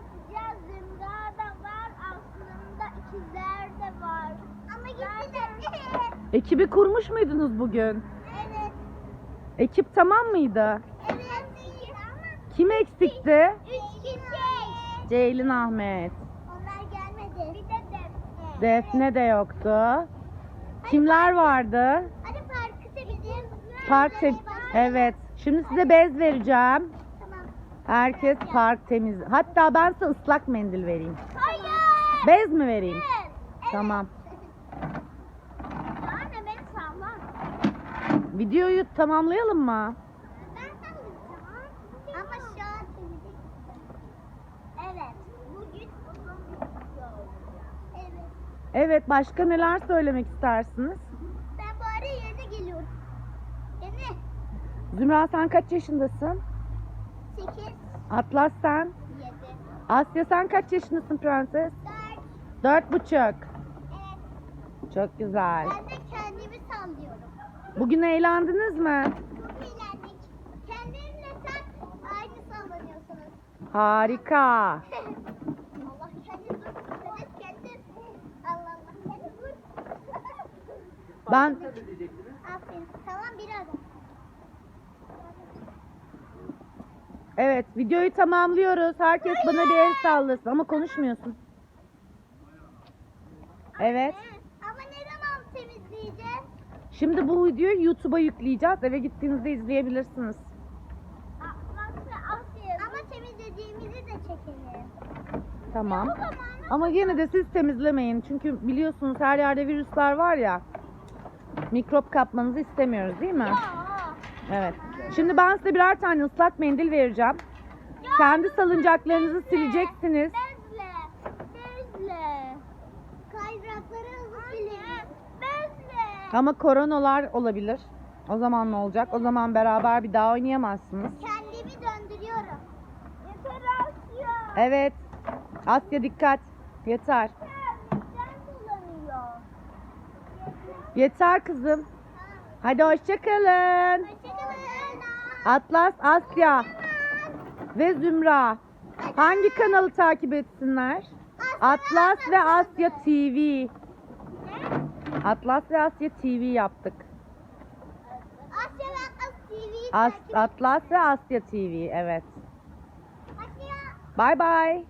yapacağız. Zümra da var aslında ikizler de var. Ama gittiler. Ekibi kurmuş muydunuz bugün? Evet. Ekip tamam mıydı? Evet. Kim eksikti? Üç kişi. Ceylin Ahmet. Onlar gelmedi. Bir de Defne. Defne de yoktu. Kimler vardı? Hadi parkı seveceğiz. Park se- Evet. Şimdi size bez vereceğim. Herkes park temiz. Hatta ben size ıslak mendil vereyim. Hayır. Bez mi vereyim? Evet. Tamam. Anne beni salla. Videoyu tamamlayalım mı? Ben sallayacağım. Ama şu an temizlik. Evet. Bugün uzun bir video olacak. Evet. Evet. Başka neler söylemek istersiniz? Ben bu ara yerine geliyorum. Yeni. Zümra sen kaç yaşındasın? 8, Atlas sen? 7, Asya sen kaç yaşındasın prenses? 4. Dört buçuk. Evet. Çok güzel. Ben de kendimi sallıyorum. Bugün eğlendiniz mi? Çok eğlendik. Kendinle sen aynı sallanıyorsunuz. Harika. Allah kendi dur. Sen kendin. Allah Allah kendi dur. Ben Aferin. Tamam biraz. Evet videoyu tamamlıyoruz. Herkes bana bir el sallasın ama konuşmuyorsun. Evet. Ama ne zaman temizleyeceğiz? Şimdi bu videoyu YouTube'a yükleyeceğiz. Eve gittiğinizde izleyebilirsiniz. Ama temizlediğimizi de çekelim. Tamam. Ama yine de siz temizlemeyin. Çünkü biliyorsunuz her yerde virüsler var ya. Mikrop kapmanızı istemiyoruz değil mi? Evet. Şimdi ben size birer tane ıslak mendil vereceğim. Kendi salıncaklarınızı sileceksiniz. Bezle. Bezle. Kaydırakları hızlı silin. Bezle. Ama koronalar olabilir. O zaman ne olacak? O zaman beraber bir daha oynayamazsınız. Kendimi döndürüyorum. Yeter Asya. Evet. Asya dikkat. Yeter. Yeter kızım. Hadi hoşçakalın. Hoşçakalın. Atlas, Asya ve Zümra. Hangi kanalı takip etsinler? Atlas ve Asya TV. Atlas ve Asya TV yaptık. Asya ve Atlas As- takip Atlas ve Asya TV evet. Bay bay.